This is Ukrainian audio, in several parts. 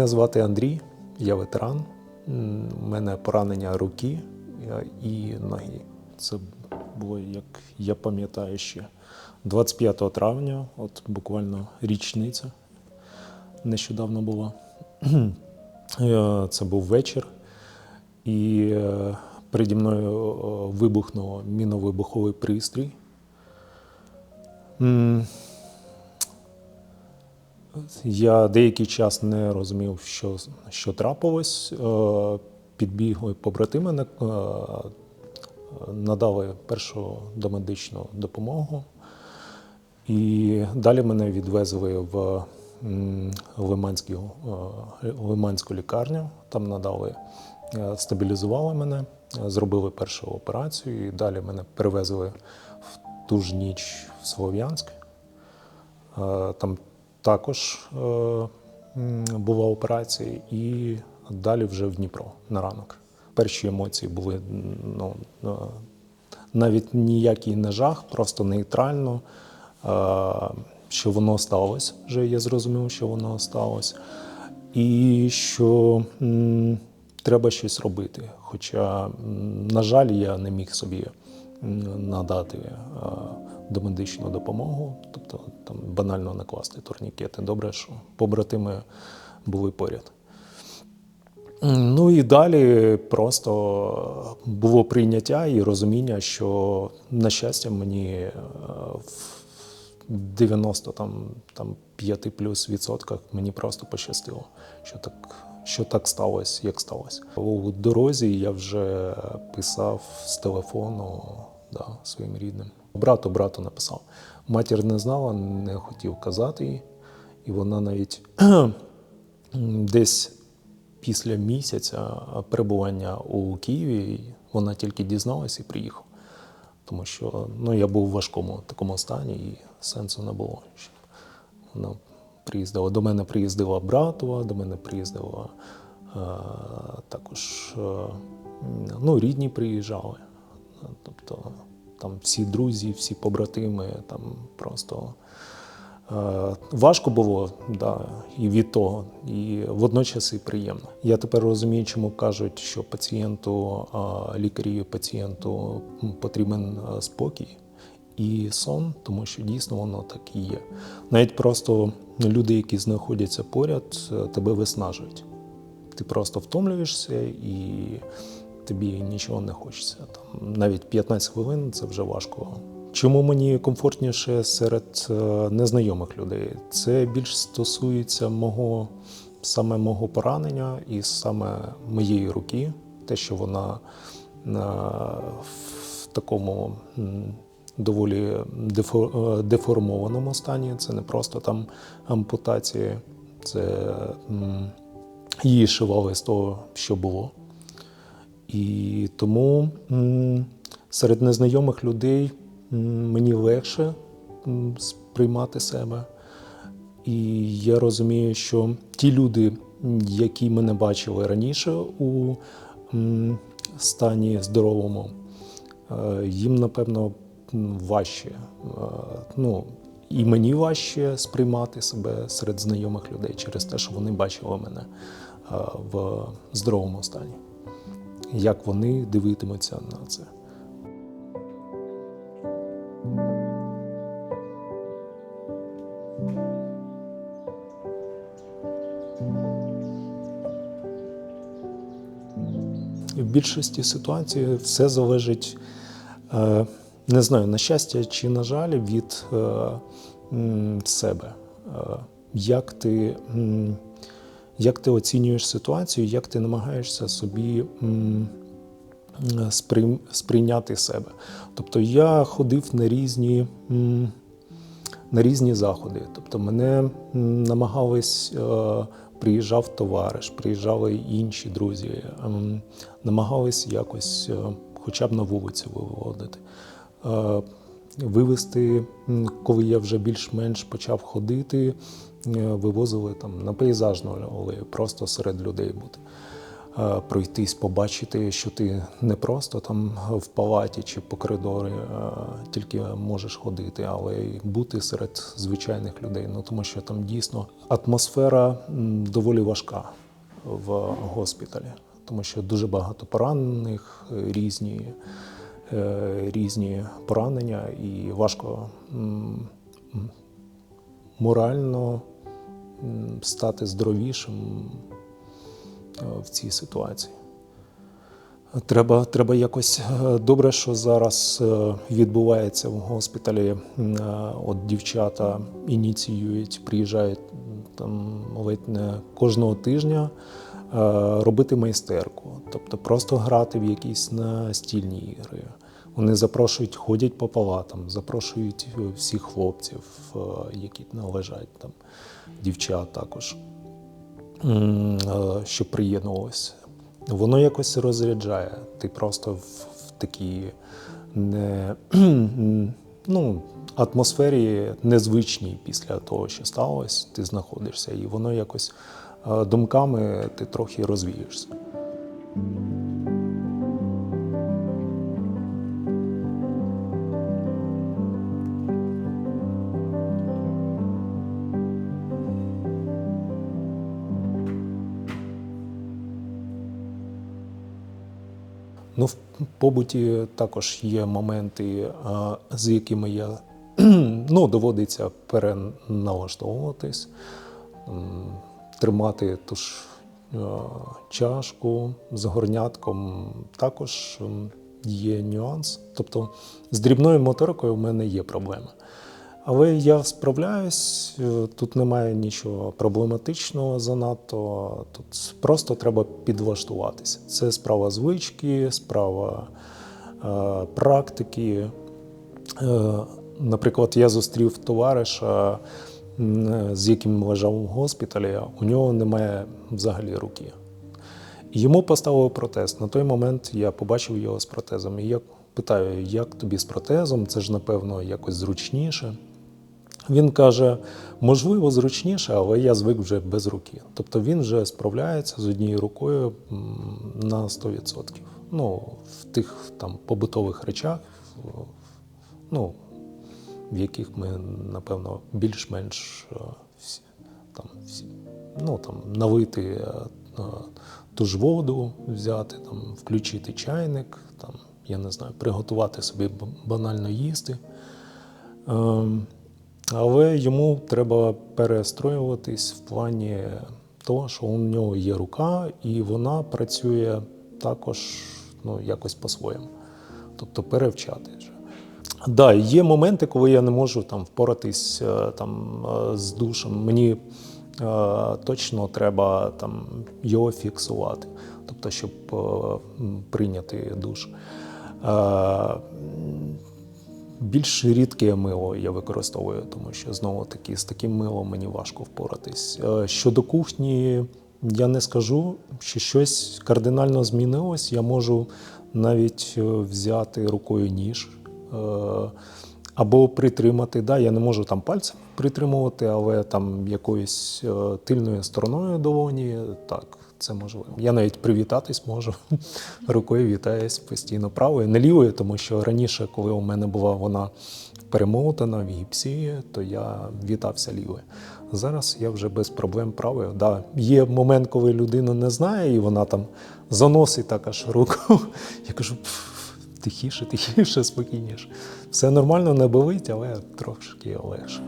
Мене звати Андрій, я ветеран. У мене поранення руки е, і ноги. Це було, як я пам'ятаю ще 25 травня, от буквально річниця нещодавно була. Е, Це був вечір, і е, переді мною вибухнув міновибуховий пристрій. Я деякий час не розумів, що, що трапилось. Е, Підбігли побратими, е, надали першу домедичну допомогу. І далі мене відвезли в Лиманську, е, Лиманську лікарню. Там надали, стабілізували мене, зробили першу операцію, і далі мене перевезли в ту ж ніч в Слов'янськ. Там також е, була операція, і далі вже в Дніпро на ранок. Перші емоції були ну, е, навіть ніякий не жах, просто нейтрально. Е, Що воно сталося, вже я зрозумів, що воно сталося. І що м, треба щось робити. Хоча, м, на жаль, я не міг собі надати е, домедичну допомогу, тобто там банально накласти турнікети. Добре, що побратими були поряд. Ну і далі просто було прийняття і розуміння, що, на щастя, мені е, в 90 там, там 5 плюс відсотках мені просто пощастило, що так, що так сталося, як сталося. У дорозі я вже писав з телефону да, своїм рідним. Брату брату написав. Матір не знала, не хотів казати їй, і вона навіть десь після місяця перебування у Києві вона тільки дізналась і приїхала. Тому що ну, я був в важкому такому стані і сенсу не було. Щоб вона приїздила. До мене приїздила братова, до мене приїздила е, також е, ну, рідні приїжджали. Тобто там всі друзі, всі побратими, там просто Е, Важко було, да, і від того, і водночас і приємно. Я тепер розумію, чому кажуть, що пацієнту, а, лікарі пацієнту потрібен е, спокій і сон, тому що дійсно воно так і є. Навіть просто люди, які знаходяться поряд, е, тебе виснажують. Ти просто втомлюєшся і тобі нічого не хочеться. Там навіть 15 хвилин це вже важко. Чому мені комфортніше серед е, незнайомих людей? Це більш стосується мого саме мого поранення і саме моєї руки, те, що вона е, в такому доволі е, деформованому стані. Це не просто там ампутації, це її шивали з того, що було. І тому серед незнайомих людей мені легше сприймати себе. І я розумію, що ті люди, які мене бачили раніше у стані здоровому, е, їм, напевно, важче. Е, Ну, і мені важче сприймати себе серед знайомих людей через те, що вони бачили мене е, в здоровому стані. Як вони дивитимуться на це? В більшості ситуацій все залежить, е, не знаю, на щастя чи на жаль, від е, себе. Е, Як ти, як ти оцінюєш ситуацію, як ти намагаєшся собі сприйняти себе. Тобто я ходив на різні. на різні заходи. Тобто мене намагались, е, приїжджав товариш, приїжджали інші друзі, ем, намагались якось е, хоча б на вулицю виводити. Е, Вивезти, м, коли я вже більш-менш почав ходити, е, вивозили там на пейзажну алею, просто серед людей бути. е, пройтись, побачити, що ти не просто там в палаті чи по коридорі е, тільки можеш ходити, але й бути серед звичайних людей. Ну тому що там дійсно атмосфера доволі важка в госпіталі, тому що дуже багато поранених, е, різні, е, різні поранення, і важко морально стати здоровішим е, в цій ситуації. Треба, треба якось е, добре, що зараз е, відбувається в госпіталі. От дівчата ініціюють, приїжджають там ледь не кожного тижня робити майстерку, тобто просто грати в якісь настільні ігри. Вони запрошують, ходять по палатам, запрошують е, всіх хлопців, е, які належать там, дівчат також, е, щоб приєднувалися. Воно якось розряджає. Ти просто в, в такій не, ну, атмосфері незвичній після того, що сталося, ти знаходишся, і воно якось думками ти трохи розвієшся. Побуті також є моменти, з якими я ну, доводиться переналаштовуватись, тримати ту ж е, чашку з горнятком. Також є нюанс. Тобто з дрібною моторикою в мене є проблема. Але я справляюсь, е, тут немає нічого проблематичного занадто. Тут просто треба підлаштуватися. Це справа звички, справа е, практики. Е, наприклад, я зустрів товариша, з яким лежав в госпіталі, у нього немає взагалі руки. Йому поставили протез. На той момент я побачив його з протезом. І я питаю, як тобі з протезом? Це ж, напевно, якось зручніше. Він каже, можливо, зручніше, але я звик вже без руки. Тобто він вже справляється з однією рукою на 100%. Ну, в тих там побутових речах, ну, в яких ми, напевно, більш-менш е, там, ну, там, налити е, е, ту ж воду, взяти, там, включити чайник, там, я не знаю, приготувати собі банально їсти. Але йому треба перестроюватись в плані того, що у нього є рука, і вона працює також ну, якось по-своєму. Тобто перевчати. вже. Да, є моменти, коли я не можу там впоратись е, там е, з душем. Мені е, точно треба там його фіксувати, тобто, щоб е, прийняти душ. Е, більш рідке мило я використовую, тому що знову таки з таким милом мені важко впоратись. Е, Щодо кухні, я не скажу, що щось кардинально змінилось. Я можу навіть е, взяти рукою ніж е, або притримати. Да, я не можу там пальцем притримувати, але там якоюсь тильною стороною долоні, так, це можливо. Я навіть привітатись можу. Рукою вітаюсь постійно правою, не лівою, тому що раніше, коли у мене була вона перемотана в гіпсі, то я вітався лівою. Зараз я вже без проблем правою. Да, є момент, коли людина не знає, і вона там заносить так аж руку. Я кажу, тихіше, тихіше, спокійніше. Все нормально, не болить, але трошки легше.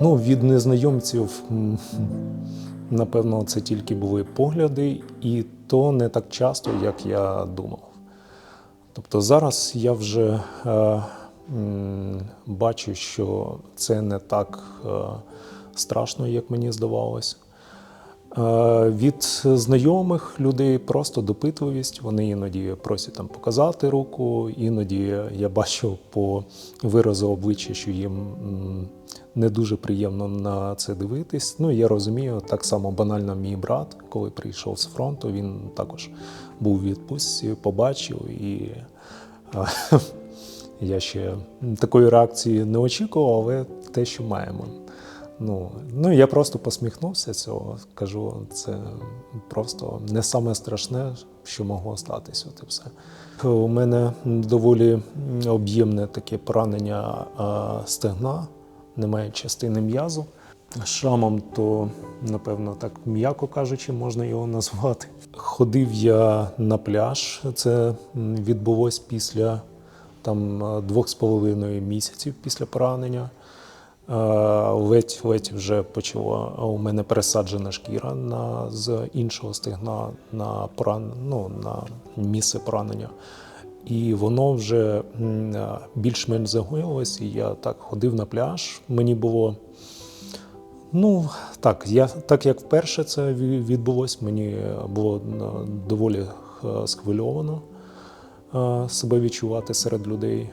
Ну, від незнайомців, напевно, це тільки були погляди, і то не так часто, як я думав. Тобто зараз я вже е, бачу, що це не так е, страшно, як мені здавалось. Е, Від знайомих людей просто допитливість. Вони іноді просять там показати руку, іноді я бачу по виразу обличчя, що їм не дуже приємно на це дивитись. Ну я розумію, так само банально мій брат, коли прийшов з фронту, він також був у відпустці, побачив і е, Я ще такої реакції не очікував, але те, що маємо. Ну, ну я просто посміхнувся цього. Кажу, це просто не саме страшне, що могло статися. От і все. У мене доволі об'ємне таке поранення стегна, немає частини м'язу. Шрамом, то напевно так м'яко кажучи, можна його назвати. Ходив я на пляж. Це відбулось після там двох з половиною місяців після поранення. Е, Ледь ледь вже почала у мене пересаджена шкіра на з іншого стегна на поран, ну, на місце поранення. І воно вже е, більш-менш загоїлось, і я так ходив на пляж. Мені було Ну так, я так як вперше це відбулось, мені було е, доволі схвильовано себе відчувати серед людей.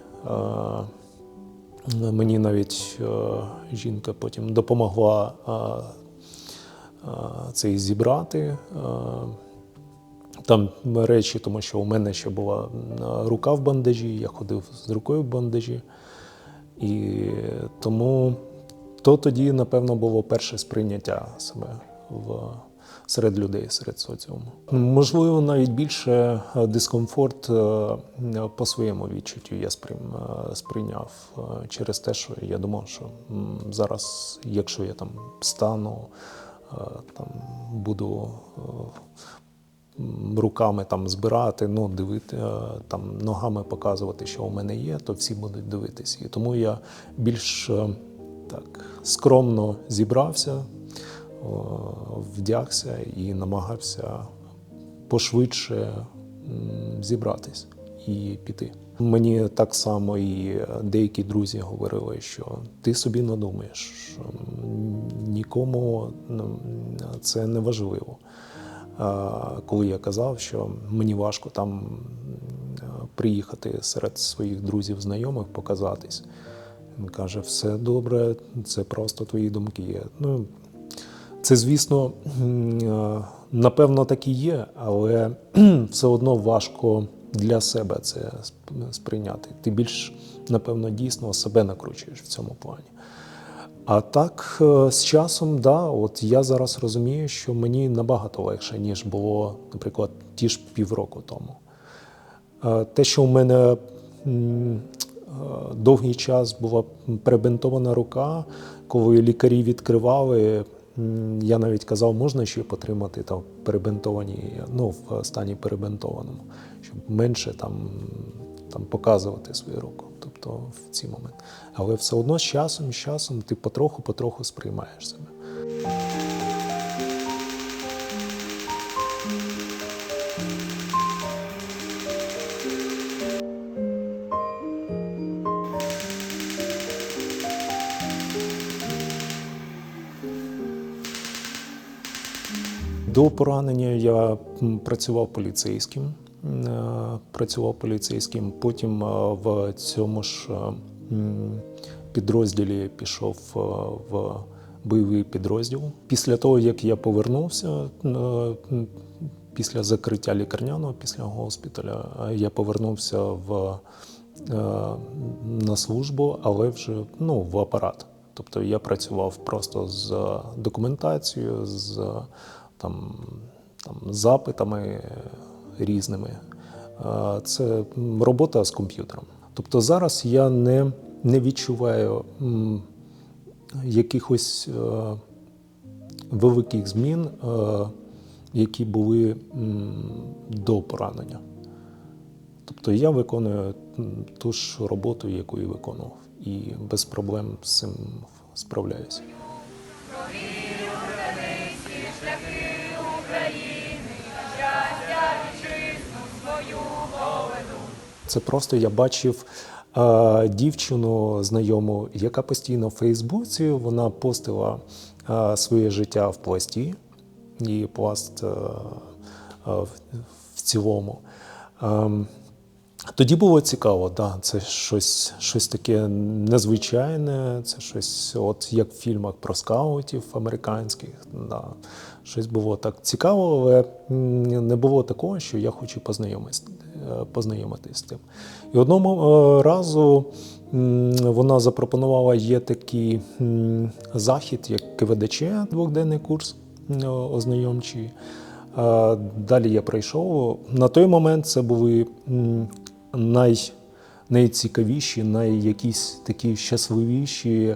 Мені навіть е, жінка потім допомогла е, е, це і зібрати. Там речі, тому що у мене ще була рука в бандажі, я ходив з рукою в бандажі. І тому то тоді, напевно, було перше сприйняття себе в, серед людей, серед соціуму. Можливо, навіть більше е, дискомфорт е, по своєму відчуттю я е, сприйняв через те, що я думав, що зараз, якщо я там стану, там буду. руками там збирати, ну, дивити, там, ногами показувати, що у мене є, то всі будуть дивитися. І тому я більш так, скромно зібрався, вдягся і намагався пошвидше зібратись і піти. Мені так само і деякі друзі говорили, що ти собі не думаєш, що нікому це не важливо. Коли я казав, що мені важко там приїхати серед своїх друзів, знайомих, показатись. Він каже: все добре, це просто твої думки. Ну, це, звісно, е, напевно, так і є, але все одно важко для себе це сприйняти. Ти більш, напевно, дійсно себе накручуєш в цьому плані. А так, е, з часом, да, от я зараз розумію, що мені набагато легше, ніж було, наприклад, ті ж півроку тому. Е, Те, що у мене довгий час була перебинтована рука, коли лікарі відкривали, я навіть казав, можна ще потримати там перебинтовані, ну, в стані перебинтованому, щоб менше там, там показувати свою руку. Тобто в ці моменти. Але все одно з часом, з часом ти потроху-потроху сприймаєш себе. До поранення я працював поліцейським. е, Працював поліцейським. Потім е, в цьому ж е, підрозділі пішов в бойовий підрозділ. Після того, як я повернувся, після закриття лікарняного, після госпіталя, я повернувся в, на службу, але вже ну, в апарат. Тобто я працював просто з документацією, з там, там, запитами різними. Е, Це робота з комп'ютером. Тобто зараз я не, не відчуваю якихось е, великих змін, е, які були до поранення. Тобто я виконую ту ж роботу, яку і виконував, і без проблем з цим справляюся. Це просто я бачив е, дівчину знайому, яка постійно в Фейсбуці вона постила е, своє життя в пласті і пласт е, е, в, в цілому. Ем, тоді було цікаво, да, це щось, щось таке незвичайне, це щось, от як в фільмах про скаутів американських. Да. Щось було так цікаво, але не було такого, що я хочу познайомитися е, познайомитись з тим. І одного е, разу вона запропонувала є такий захід, як КВДЧ, двохденний курс ознайомчий. Е, Далі я прийшов. На той момент це були най, найцікавіші, най такі щасливіші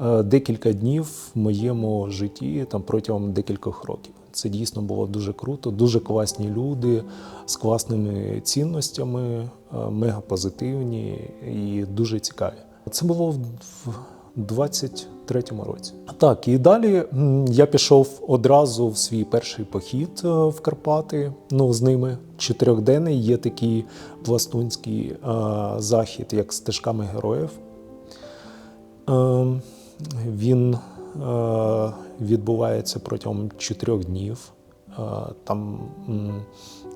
е, декілька днів в моєму житті там протягом декількох років. Це дійсно було дуже круто, дуже класні люди з класними цінностями, е, мега позитивні і дуже цікаві. Це було в в 23-му році. Так, і далі я пішов одразу в свій перший похід е, в Карпати. Ну, з ними чотирьохденний є такий пластунський е, захід, як стежками героїв. Е, Він відбувається протягом чотирьох днів. Е, Там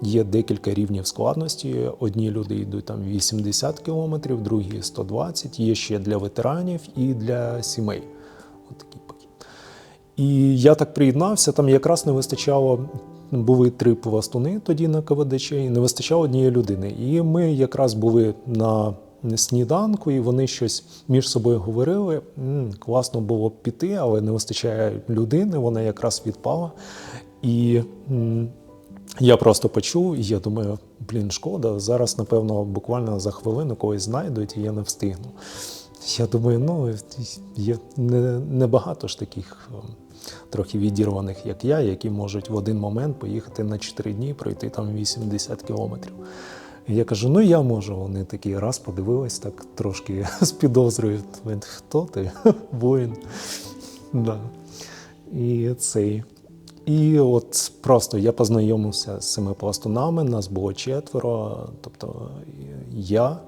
є декілька рівнів складності. Одні люди йдуть там 80 кілометрів, другі 120. Є ще для ветеранів і для сімей. От пакет. І я так приєднався, там якраз не вистачало. Були три пластуни тоді на КВДЧ, і не вистачало однієї людини. І ми якраз були на сніданку, і вони щось між собою говорили. «М, класно було б піти, але не вистачає людини, вона якраз відпала. І м, я просто почув, і я думаю, блін, шкода, зараз, напевно, буквально за хвилину когось знайдуть, і я не встигну. Я думаю, ну є не- небагато ж таких ем, трохи відірваних, як я, які можуть в один момент поїхати на 4 дні, пройти там 80 кілометрів. Я кажу, ну я можу. Вони такі раз подивились, так трошки з підозрою. Хто ти? Воїн. Да. І цей. І от просто я познайомився з цими пластунами, нас було четверо. Тобто я,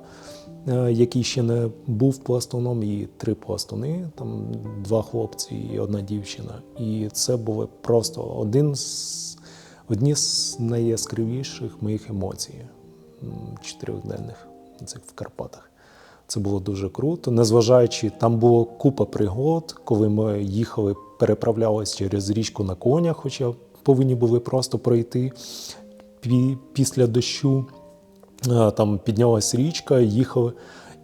е, який ще не був пластуном, і три пластуни, там два хлопці і одна дівчина. І це були просто один з, одні з найяскравіших моїх емоцій чотирьохденних цих в Карпатах. Це було дуже круто. Незважаючи, там було купа пригод, коли ми їхали, переправлялися через річку на конях, хоча повинні були просто пройти після дощу. е, Там піднялась річка, їхали.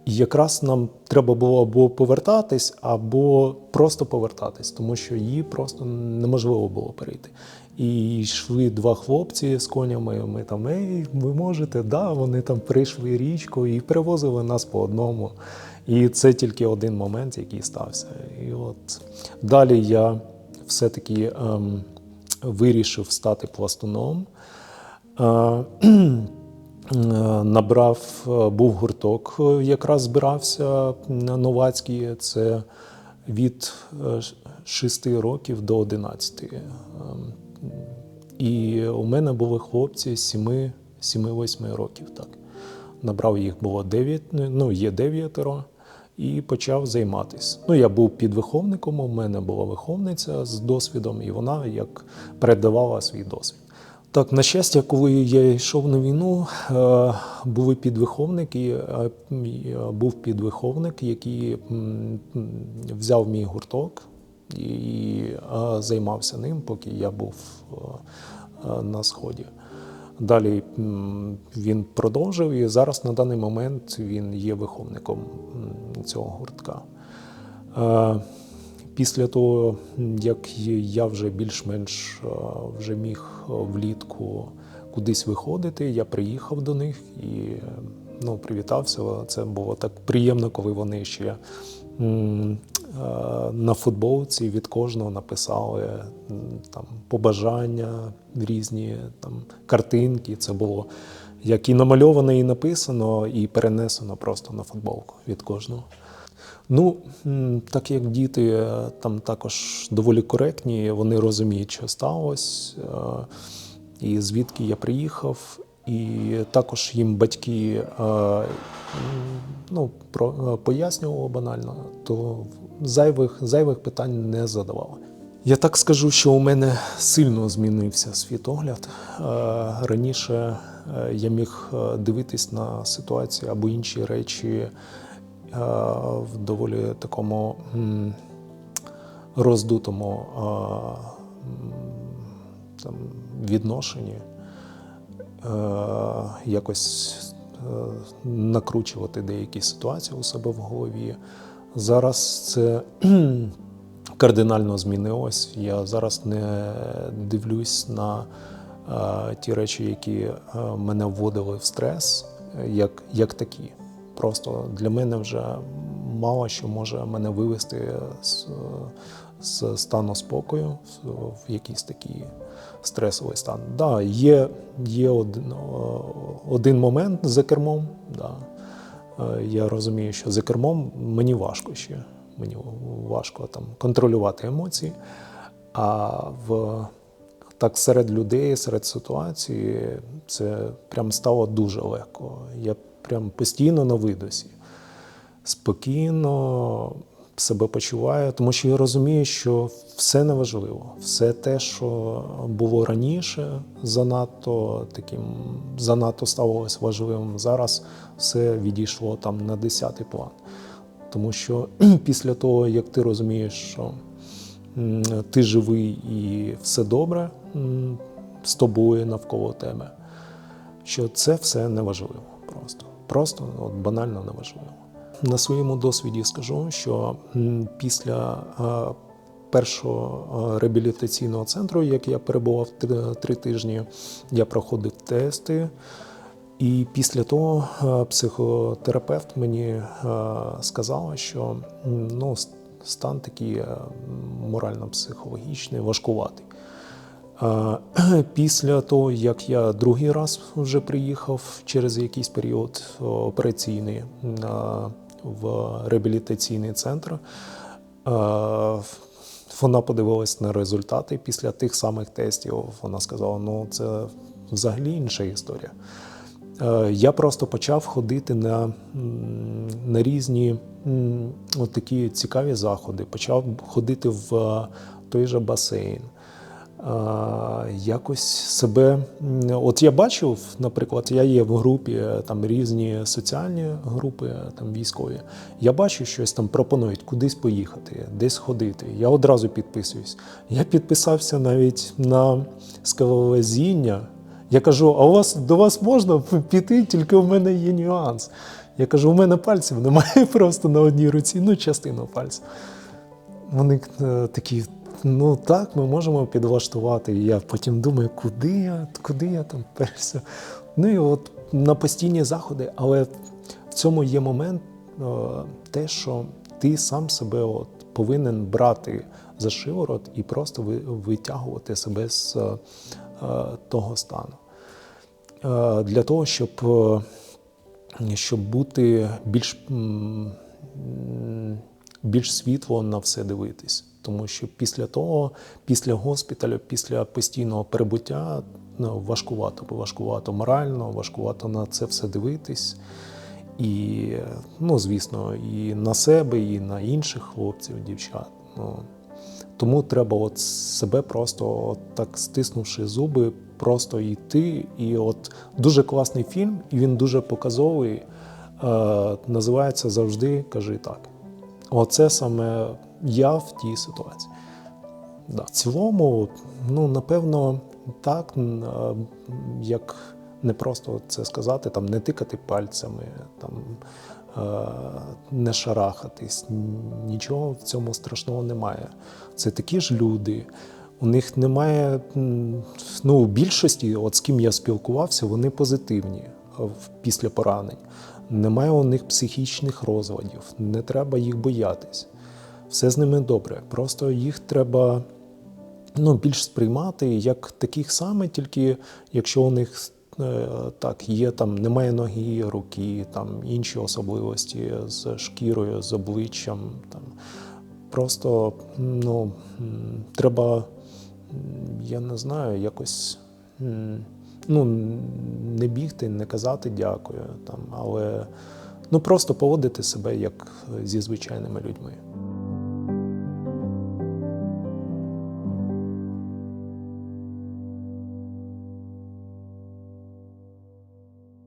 І якраз нам треба було або повертатись, або просто повертатись, тому що її просто неможливо було перейти. І йшли два хлопці з конями. Ми там, ей, ви можете, да, вони там прийшли річку і перевозили нас по одному. І це тільки один момент, який стався. І от далі я все-таки ем, вирішив стати пластуном. Е, Е, Набрав, е, був гурток, е, якраз збирався на Новацький. Це від 6 років до 11. І у мене були хлопці 7-8 років. Так. Набрав їх було 9, ну є дев'ятеро, і почав займатися. Ну, я був підвиховником, у мене була виховниця з досвідом, і вона як передавала свій досвід. Так, на щастя, коли я йшов на війну, е, були підвиховники. е, е, Був підвиховник, який взяв мій гурток і займався ним, поки я був е, е, на сході. Далі він продовжив, і зараз на даний момент він є виховником цього гуртка. Е, Після того, як я вже більш-менш вже міг влітку кудись виходити, я приїхав до них і ну, привітався. Це було так приємно, коли вони ще на футболці від кожного написали там побажання, різні там картинки. Це було як і намальовано, і написано, і перенесено просто на футболку від кожного. Ну, так як діти е, там також доволі коректні, вони розуміють, що сталося, е, і звідки я приїхав. І також їм батьки е, ну, е, пояснювали банально, то зайвих, зайвих питань не задавали. Я так скажу, що у мене сильно змінився світогляд. Е, Раніше я міг дивитись на ситуацію або інші речі в доволі такому роздутому там, відношенні. Е, якось е, накручувати деякі ситуації у себе в голові. Зараз це кардинально змінилось. Я зараз не дивлюсь на е, ті речі, які мене вводили в стрес, як, як такі. Просто для мене вже мало що може мене вивести з, з стану спокою в, якийсь такий стресовий стан. Да, є, є один, один момент за кермом. Да. Е, Я розумію, що за кермом мені важко ще. Мені важко там контролювати емоції. А в так серед людей, серед ситуації, це прям стало дуже легко. Я прям постійно на видосі, спокійно себе почуваю, тому що я розумію, що все неважливо. Все те, що було раніше, занадто таким занадто ставилось важливим. Зараз все відійшло там на десятий план. Тому що після того, як ти розумієш, що ти живий і все добре з тобою навколо тебе, що це все неважливо просто. Просто от, банально неважливо. На своєму досвіді скажу, що після першого реабілітаційного центру, як я перебував три, тижні, я проходив тести. І після того психотерапевт мені сказала, що ну, стан такий морально-психологічний, важкуватий. Після того, як я другий раз вже приїхав через якийсь період операційний в реабілітаційний центр, е, вона подивилась на результати після тих самих тестів. Вона сказала: ну це взагалі інша історія. Е, Я просто почав ходити на, на різні от такі цікаві заходи. Почав ходити в той же басейн. Якось себе. От я бачив, наприклад, я є в групі е, там різні соціальні групи, там військові. Я бачу щось там пропонують кудись поїхати, десь ходити. Я одразу підписуюсь. Я підписався навіть на скалолазіння. Я кажу, а у вас до вас можна піти, тільки в мене є нюанс. Я кажу, у мене пальців немає просто на одній руці, ну частину пальців. Вони е, такі, ну так, ми можемо підлаштувати. І я потім думаю, куди я, куди я там перся. Ну і от на постійні заходи, але в цьому є момент е, те, що ти сам себе от повинен брати за шиворот і просто ви- витягувати себе з е, того стану. Е, Для того, щоб, щоб бути більш, більш світло на все дивитись. Тому що після того, після госпіталю, після постійного перебуття, ну, важкувато, важкувато морально, важкувато на це все дивитись. І, ну, звісно, і на себе, і на інших хлопців, дівчат. Ну, тому треба от себе просто от так стиснувши зуби, просто йти. І от дуже класний фільм, і він дуже показовий. Е, називається Завжди кажи так. Оце саме я в тій ситуації. Да. В цілому, ну, напевно, так, як не просто це сказати, там, не тикати пальцями, там, не шарахатись. Нічого в цьому страшного немає. Це такі ж люди. У них немає, ну, в більшості, от з ким я спілкувався, вони позитивні після поранень. Немає у них психічних розладів, не треба їх боятись. Все з ними добре. Просто їх треба ну, більш сприймати як таких саме, тільки якщо у них е, так є там, немає ноги, руки, там інші особливості з шкірою, з обличчям. Там. Просто ну, треба, я не знаю, якось ну, не бігти, не казати дякую, там, але ну, просто поводити себе як зі звичайними людьми.